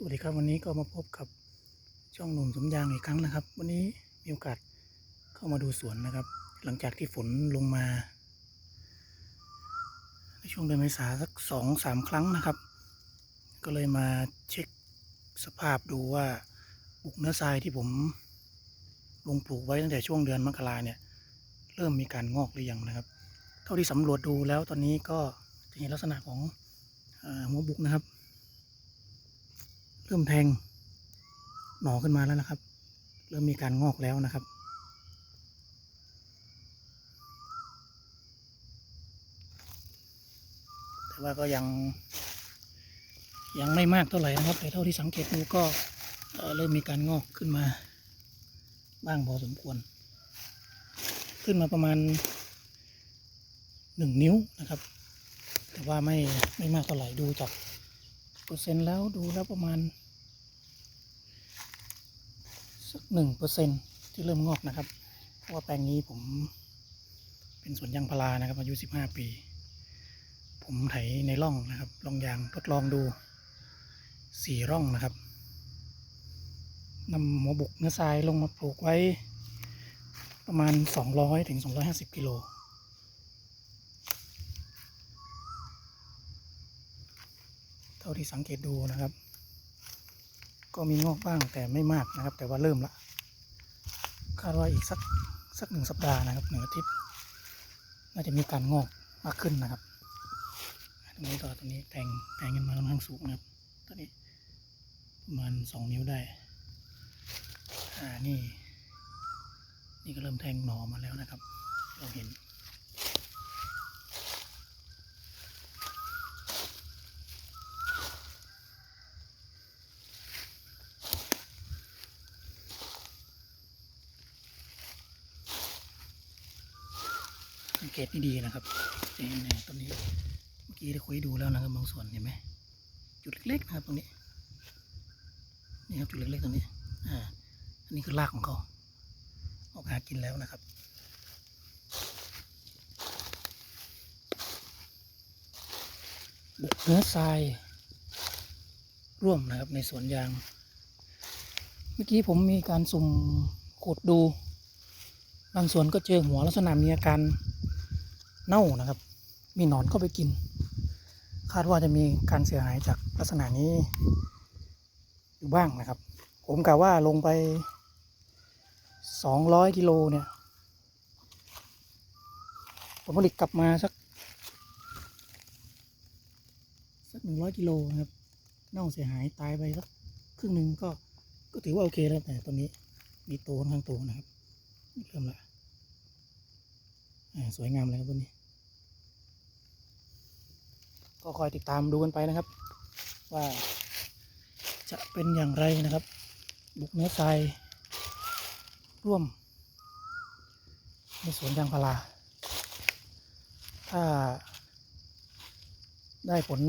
สวัสดีครับวันนี้ก็มาพบกับช่องหนุ่มสมยางอีกครั้งนะครับ วันนี้มีโอกาสเข้ามาดูสวนนะครับ หลังจากที่ฝนลงมา ในช่วงเดือนเมษาสักสองสามครั้งนะครับ ก็เลยมาเช็คสภาพดูว่าบุกเนื้อทรายที่ผมลงปลูกไว้ตั้งแต่ช่วงเดือนมกราเนี่ย เริ่มมีการงอกหรือยังนะครับ เท่าที่สำรวจดูแล้วตอนนี้ก็จะเห็นลักษณะของอหัวบุกนะครับ เริ่มแทงหน่อขึ้นมาแล้วนะครับ เริ่มมีการงอกแล้วนะครับ แต่ว่าก็ยัง ยังไม่มากเท่าไหร่นะครับแต่เท่าที่สังเกตดูก็เอ่อเริ่มมีการงอกขึ้นมา บ้างพอสมควร ขึ้นมาประมาณหนึ่งนิ้วนะครับ แต่ว่าไม่ไม่มากเท่าไหร่ดูจาก เปอร์เซ็นต์แล้วดูแล้วประมาณ สักหนึ่งเปอร์เซ็นที่เริ่มงอกนะครับ เพราะว่าแปลงนี้ผม เป็นสวนยางพารานะครับอายุสิบห้าปี ผมไถในร่องนะครับร่องยางทดลองดูสี่ร่องนะครับนำหัวบุกเนื้อทรายลงมาปลูกไว้ประมาณสองร้อยถึงสองร้อยห้าสิบกิโล ท่าที่สังเกตดูนะครับ ก็มีงอกบ้างแต่ไม่มากนะครับ แต่ว่าเริ่มละคาดว่าอีกสักสักหนึ่งสัปดาห์นะครับหนึ่งอาทิตย์น่าจะมีการงอกมากขึ้นนะครับตรงนี้ก็ตรงนี้แทงแทงกันมาค่อนข้างสูงนะครับตอนนี้ประมาณสองนิ้วได้อ่านี่นี่ก็เริ่มแทงหนอมาแล้วนะครับ เราเห็น สังเกตดีๆนะครับนี่นี่ตรงนี้เมื่อกี้ได้คุยดูแล้วนะครับบางส่วนเห็นไหมจุดเล็กๆนะครับตรงนี้นี่ครับจุดเล็กๆตรงนี้อ่าอันนี้คือรากของเขาออกหากินแล้วนะครับบุกเนื้อทราย ร่วมนะครับในสวนยาง เมื่อกี้ผมมีการสุ่มขุดดู บางส่วนก็เจอหัวลักษณะมีอาการ เน่านะครับ มีหนอนเข้าไปกิน คาดว่าจะมีการเสียหายจากลักษณะนี้อยู่บ้างนะครับ ผมกะว่าลงไปสองร้อยกิโลเนี่ยผลผลิตกลับมาสักสักหนึ่งร้อยกิโลนะครับ เน่าเสียหายตายไปสักครึ่งหนึ่งก็ก็ถือว่าโอเคแล้วแต่ตอนนี้มีโตค่อนข้างโตนะครับเริ่มละอ่าสวยงามเลยครับวันนี้ ก็คอยติดตามดูกันไปนะครับ ว่าจะเป็นอย่างไรนะครับ บุกเนื้อทรายร่วม ในสวนยางพารา ถ้าได้ผล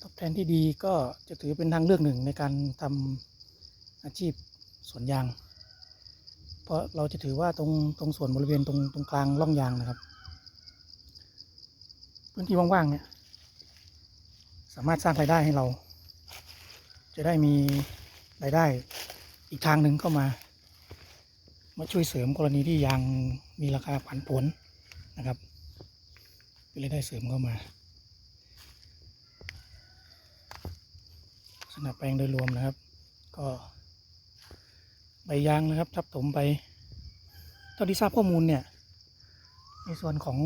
ตอบแทนที่ดีก็จะถือเป็นทางเลือกหนึ่งในการทำอาชีพสวนยาง เพราะเราจะถือว่าตรงตรงส่วนบริเวณตรงตรงกลางร่องยางนะครับ พื้นที่ว่างๆเนี่ย สามารถสร้างรายได้ให้เรา จะได้มีรายได้อีกทางหนึ่งเข้ามา มาช่วยเสริมกรณีที่ยางมีราคาผันผวนนะครับเป็นรายได้เสริมเข้ามาสนับแปลงโดยรวมนะครับ ก็ใบยางนะครับ ทับถมไปเท่าที่ทราบข้อมูลเนี่ย ในส่วนของ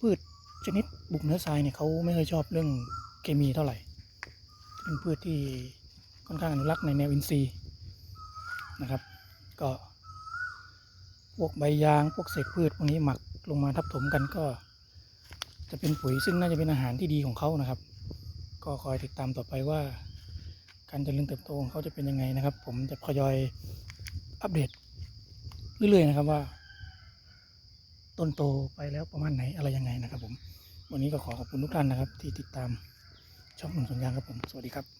พืชชนิดบุกเนื้อทรายเนี่ยเขาไม่เคยชอบเรื่องเคมีเท่าไหร่ เป็นพืชที่ค่อนข้างอนุรักษ์ในแนวอินทรีย์นะครับ ก็พวกใบยางพวกเศษพืชพวกนี้หมักลงมาทับถมกันก็ จะเป็นปุ๋ยซึ่งน่าจะเป็นอาหารที่ดีของเขานะครับ ก็คอยติดตามต่อไปว่า การเจริญเติบโตของเขาจะเป็นยังไงนะครับ ผมจะทยอยอัปเดตเรื่อยๆนะครับว่า ต้นโตไปแล้วประมาณไหนอะไรยังไงนะครับผม วันนี้ก็ขอขอบคุณทุกท่านนะครับ ที่ติดตามช่องหนุ่มสวนยางครับผม สวัสดีครับ